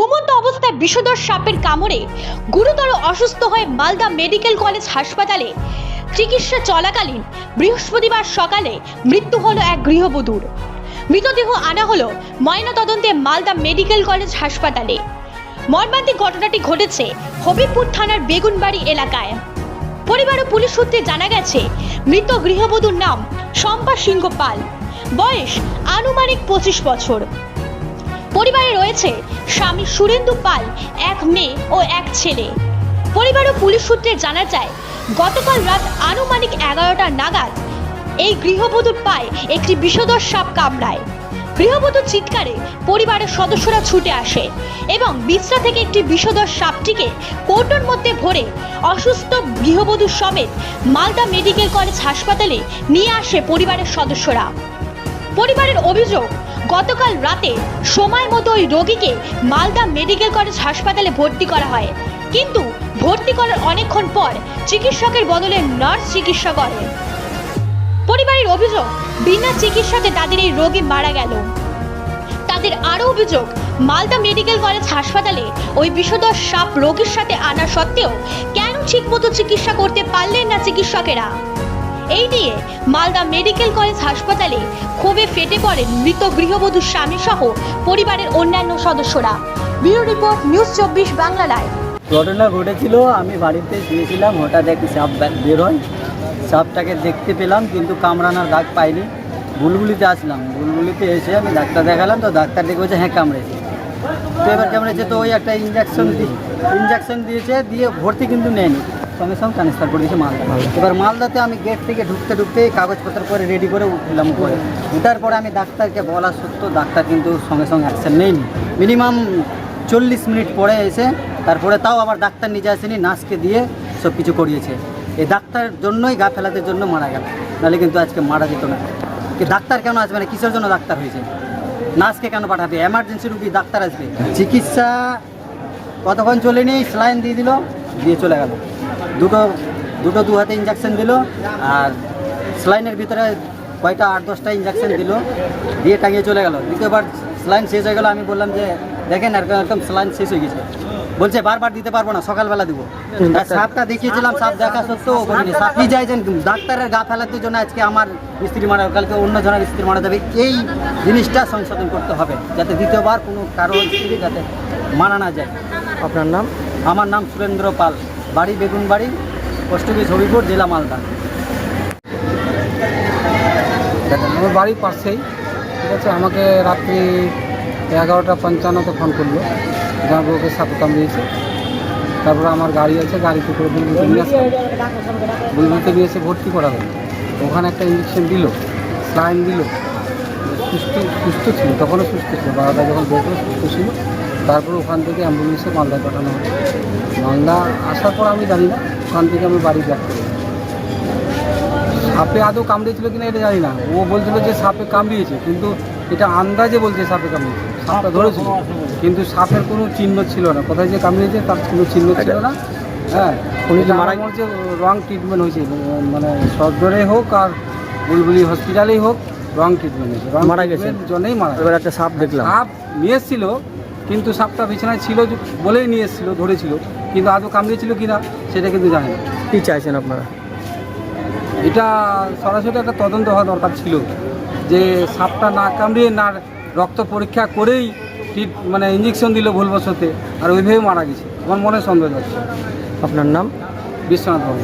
ঘুমন্ত অবস্থায় বিষধর সাপের কামড়ে গুরুতর অসুস্থ হয়ে মালদা মেডিকেল কলেজ হাসপাতালে চিকিৎসা চলাকালীন বৃহস্পতিবার সকালে মৃত্যু হলো এক গৃহবধূর। মৃতদেহ আনা হলো ময়নাতদন্তে মালদা মেডিকেল কলেজ হাসপাতালে। মর্মান্তিক ঘটনাটি ঘটেছে হবিবপুর থানার বেগুনবাড়ি এলাকায়। পরিবার ও পুলিশ সূত্রে জানা গেছে, মৃত গৃহবধূর নাম শম্পা সিংহ পাল বয়স আনুমানিক পঁচিশ বছর। পরিবারে রয়েছে স্বামী সুরেন্দু পাল, এক মেয়ে ও এক ছেলে। পরিবার ও পুলিশ সূত্রে জানা যায়, গতকাল রাত আনুমানিক এগারোটা নাগাদ এই গৃহবধূর পায়ে একটি বিষধর সাপ কামড়ায়। গৃহবধূর চিৎকারে পরিবারের সদস্যরা ছুটে আসে এবং বিছরা থেকে একটি বিষধর সাপটিকে কৌটোর মধ্যে ভরে অসুস্থ গৃহবধূ সমেত মালদা মেডিকেল কলেজ হাসপাতালে নিয়ে আসে পরিবারের সদস্যরা। পরিবারের অভিযোগ গতকাল রাতে সময় মতো ওই রোগীকে মালদা মেডিকেল কলেজ হাসপাতালে ভর্তি করা হয়। কিন্তু ভর্তি করার অনেকক্ষণ পর চিকিৎসকের বদলে নার্স চিকিৎসা করেন পরিবারের অভিযোগ, বিনা চিকিৎসাতে তাদের এই রোগী মারা গেল। তাদের আরও অভিযোগ, মালদা মেডিকেল কলেজ হাসপাতালে ওই বিষধর সাপ রোগীর সাথে আনা সত্ত্বেও কেন ঠিকমতো চিকিৎসা করতে পারলেন না চিকিৎসকেরা? এই নিয়ে মালদা মেডিকেল কলেজ হাসপাতালে ক্ষোভে ফেটে পড়েন মৃত গৃহবধূর স্বামী সহ পরিবারের অন্যান্য সদস্যরা। ব্যুরো রিপোর্ট, নিউজ চব্বিশ বাংলা লাইভ। ঘটনা ঘটেছিল, আমি বাড়িতে গিয়েছিলাম হঠাৎ একটি সাপ বের হয়। সাপটাকে দেখতে পেলাম, কিন্তু কামড়ানোর দাগ পাইনি। বুলবুলিতে আসলাম। বুলবুলিতে এসে আমি ডাক্তার দেখালাম, তো ডাক্তার দেখে বলছে হ্যাঁ কামড়েছে। তো এবার কামড়েছে, তো ওই একটা ইঞ্জেকশন দিয়ে ইঞ্জেকশন দিয়েছে, দিয়ে ভর্তি কিন্তু নেয়নি। সঙ্গে ট্রান্সফার করে দিয়েছে মালদা এবার মালদাতে আমি গেট থেকে ঢুকতে ঢুকতে কাগজপত্র করে রেডি করে উঠলাম করে উঠার পরে আমি ডাক্তারকে বলা সত্ত্বেও ডাক্তার কিন্তু সঙ্গে সঙ্গে অ্যাকশন নেয়নি। মিনিমাম চল্লিশ মিনিট পরে এসে তারপরে তাও আবার ডাক্তার নিজে আসেনি নার্সকে দিয়ে সব কিছু করিয়েছে। এই ডাক্তারের জন্যই গা ফেলাতে জন্য মারা গেল। নাহলে কিন্তু আজকে মারা যেত না। ডাক্তার কেন আসবে না? কিসের জন্য ডাক্তার হয়েছে? নার্সকে কেন পাঠাবে? এমার্জেন্সি রুগী ডাক্তার আসবে। চিকিৎসা কতক্ষণ চলেনি? স্লাইন দিয়ে দিল, দিয়ে চলে গেল। দুটো দুটো দু হাতে ইঞ্জেকশন দিল আর স্লাইনের ভিতরে কয়টা আট দশটা ইঞ্জেকশন দিল দিয়ে টাঙিয়ে চলে গেল। দ্বিতীয়বার স্লাইন শেষ হয়ে গেল আমি বললাম যে দেখেন এরকম স্লাইন শেষ হয়ে গেছে। বলছে বারবার দিতে পারব না সকালবেলা দিব। সাপটা দেখিয়েছিলাম সাপ দেখা সত্ত্বেও করেনি সাপ কি ডাক্তারের গা ফেলাতে জন্য আজকে আমার স্ত্রী মারা কালকে অন্য জনের স্ত্রী মারা যাবে। এই জিনিসটা সংশোধন করতে হবে যাতে দ্বিতীয়বার কোনো কারও স্ত্রী যাতে মারা না যায়। আপনার নাম? আমার নাম সুরেন্দ্র পাল। বাড়ি বেগুনবাড়ি পোস্ট অফিস হবিপুর, জেলা মালদা। আমার বাড়ির পাশেই, ঠিক আছে? আমাকে রাত্রি এগারোটা পঞ্চান্নতে ফোন করল। যে আমার বউকে সাপে কামড়িয়েছে তারপরে আমার গাড়ি আছে গাড়িতে করে বুলবুলতে নিয়ে আসলাম। বুলবুলতে নিয়ে এসে ভর্তি করা হলো ওখানে একটা ইঞ্জেকশন দিল স্লাইন দিল। সুস্থ সুস্থ ছিল, তখনও সুস্থ ছিল। বারোটা যখন দেখল সুস্থ ছিল তারপরে ওখান থেকে অ্যাম্বুলেন্সে মালদায় পাঠানো হলো মালদা আসার পর আমি জানি না ওখান থেকে আমি বাড়ি ব্যাক করি। সাপে আদৌ কামড়িয়েছিল কিনা এটা জানি না। ও বলছিল যে সাপে কামড়িয়েছে কিন্তু এটা আন্দাজে বলছে সাপে কামড়িয়েছে। সাপটা ধরেছিল। কিন্তু সাপের কোনো চিহ্ন ছিল না। কোথায় যে কামড়িয়েছে তার কোনো চিহ্ন ছিল না। হ্যাঁ উনি কি মারা- হচ্ছে রং ট্রিটমেন্ট হয়েছে। মানে সদরে হোক আর বুলবুলি হসপিটালেই হোক রং ট্রিটমেন্ট হয়েছে। মারা গেছে। জন্যই মারা এবার একটা সাপ দেখলাম। সাপ নিয়ে এসেছিল কিন্তু সাপটা বিছানায় ছিল বলেই নিয়ে এসেছিল ধরেছিল। কিন্তু আদৌ কামড়েছিল কি না সেটা কিন্তু জানি না। কি চাইছেন আপনারা? এটা সরাসরি একটা তদন্ত হওয়া দরকার ছিল যে সাপটা না কামড়িয়ে না রক্ত পরীক্ষা করেই ট্রিট মানে ইঞ্জেকশন দিল ভুলবশতে আর ওইভাবে মারা গেছে। আমার মনে সন্দেহ যাচ্ছে। আপনার নাম? বিশ্বনাথ বাবু